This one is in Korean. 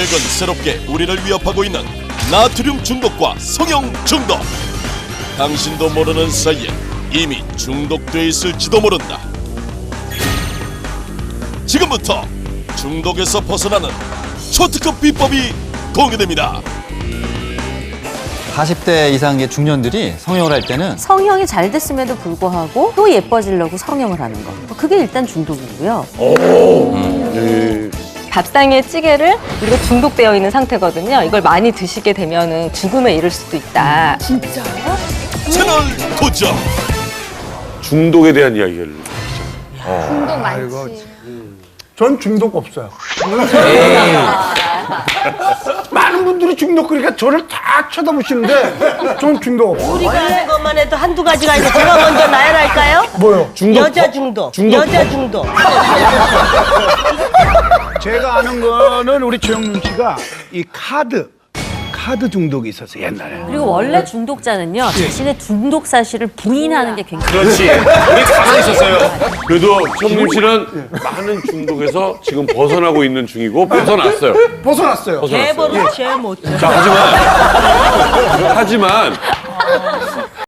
최근 새롭게 우리를 위협하고 있는 나트륨 중독과 성형 중독. 당신도 모르는 사이에 이미 중독돼 있을지도 모른다. 지금부터 중독에서 벗어나는 초특급 비법이 공개됩니다. 40대 이상의 중년들이 성형을 할 때는 성형이 잘 됐음에도 불구하고 또 예뻐지려고 성형을 하는 거. 그게 일단 중독이고요. 밥상의 찌개를 우리가 중독되어 있는 상태거든요. 이걸 많이 드시게 되면 죽음에 이를 수도 있다. 채널 고정. 중독에 대한 이야기를. 전 중독 없어요. 많은 분들이 중독 그러니까 저를 다 쳐다보시는데 전 중독 없어요. 우리가 하는 것만 해도 한두 가지가 아니라 제가 먼저 나열할까요? 뭐요? 여자 중독, 여자 중독. 제가 아는 거는 우리 최영민 씨가 이 카드 카드 중독이 있었어 요 옛날에. 그리고 원래 중독자는요, 자신의 중독 사실을 부인하는 게 굉장히 그렇지. 우리 가만히 있었어요. 그래도 청림 씨는 많은 중독에서 지금 벗어나고 있는 중이고 벗어났어요. 벗어났어요. 벗어났어요. 제일 못 줘. 자, 하지만 하지만